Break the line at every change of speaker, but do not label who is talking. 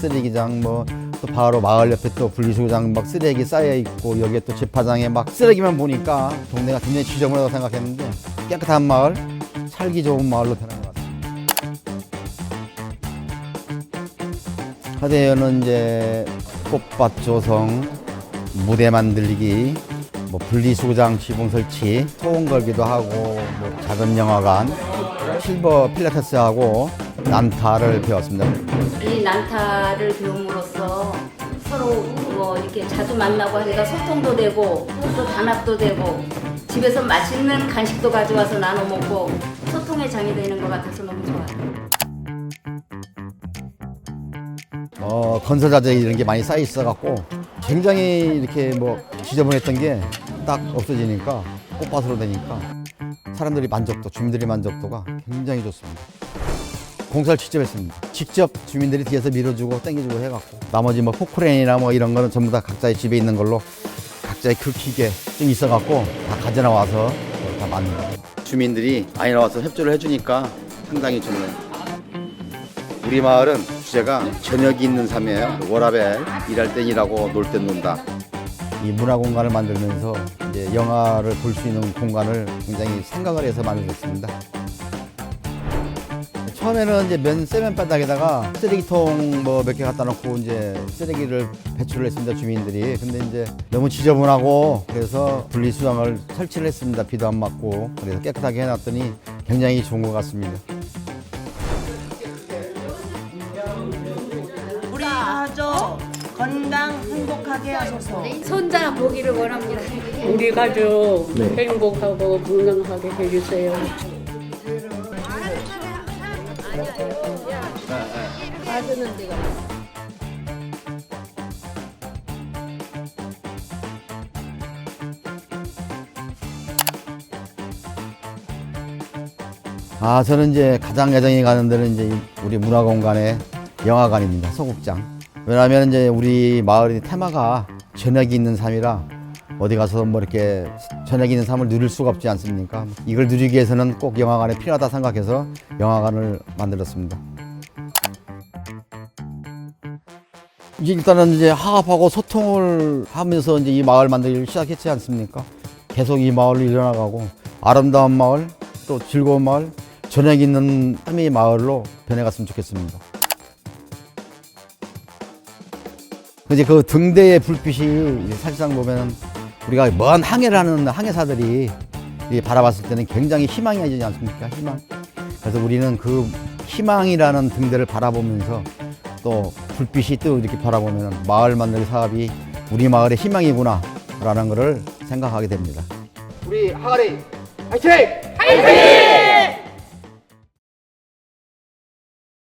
쓰레기장 뭐 또 바로 마을 옆에 또 분리수거장 막 쓰레기 쌓여 있고 여기에 또 집화장에 막 쓰레기만 보니까 동네가 굉장히 지저분하다고 생각했는데 깨끗한 마을, 살기 좋은 마을로 변한 것 같습니다. 하대현은 이제 꽃밭 조성, 무대 만들기, 뭐 분리수거장 지붕 설치, 소음 걸기도 하고 뭐 작은 영화관, 실버 필라테스하고 난타를 배웠습니다.
이 난타를 배움으로써 서로 뭐 이렇게 자주 만나고 하니까 소통도 되고 또 단합도 되고 집에서 맛있는 간식도 가져와서 나눠 먹고 소통의 장이 되는 것 같아서 너무 좋아요.
어, 건설자재 이런 게 많이 쌓여 있어갖고 굉장히 이렇게 뭐 지저분했던 게 딱 없어지니까 꽃밭으로 되니까 사람들이 만족도, 주민들의 만족도가 굉장히 좋습니다. 공사를 직접 했습니다. 직접 주민들이 뒤에서 밀어주고 땡겨주고 해갖고 나머지 뭐 포크레인이나 뭐 이런 거는 전부 다 각자의 집에 있는 걸로 각자의 그 기계 좀 있어갖고 다 가져 나 와서 다 만든 거예요. 주민들이 많이 나와서 협조를 해주니까 상당히 좋네요. 우리 마을은 주제가 저녁이 있는 삶이에요. 워라벨 일할 땐 일하고 놀 땐 논다. 이 문화 공간을 만들면서 이제 영화를 볼 수 있는 공간을 굉장히 생각을 해서 만들었습니다. 처음에는 이제 면 세면 바닥에다가 쓰레기통 뭐 몇 개 갖다 놓고 이제 쓰레기를 배출을 했습니다 주민들이. 근데 이제 너무 지저분하고 그래서 분리수거를 설치를 했습니다. 비도 안 맞고 그래서 깨끗하게 해놨더니 굉장히 좋은 것 같습니다.
우리 가족 건강 행복하게 하소서.
손자 보기를 원합니다.
우리 가족 행복하고 건강하게 해주세요.
아, 저는 이제 가장 애정이 가는 데는 이제 이 우리 문화공간의 영화관입니다. 소극장. 왜냐하면 이제 우리 마을의 테마가 저녁이 있는 삶이라 어디 가서 뭐 이렇게 저녁이 있는 삶을 누릴 수가 없지 않습니까? 이걸 누리기 위해서는 꼭 영화관이 필요하다 생각해서 영화관을 만들었습니다. 이제 일단은 이제 화합하고 소통을 하면서 이제 이 마을 만들기를 시작했지 않습니까? 계속 이 마을로 일어나가고 아름다운 마을 또 즐거운 마을 저녁 있는 삶의 마을로 변해갔으면 좋겠습니다. 이제 그 등대의 불빛이 사실상 보면 우리가 먼 항해를 하는 항해사들이 이 바라봤을 때는 굉장히 희망이 되지 않습니까? 희망. 그래서 우리는 그 희망이라는 등대를 바라보면서 또 불빛이 또 이렇게 바라보면 마을 만들기 사업이 우리 마을의 희망이구나 라는 것을 생각하게 됩니다. 우리 항아리 화이팅! 화이팅!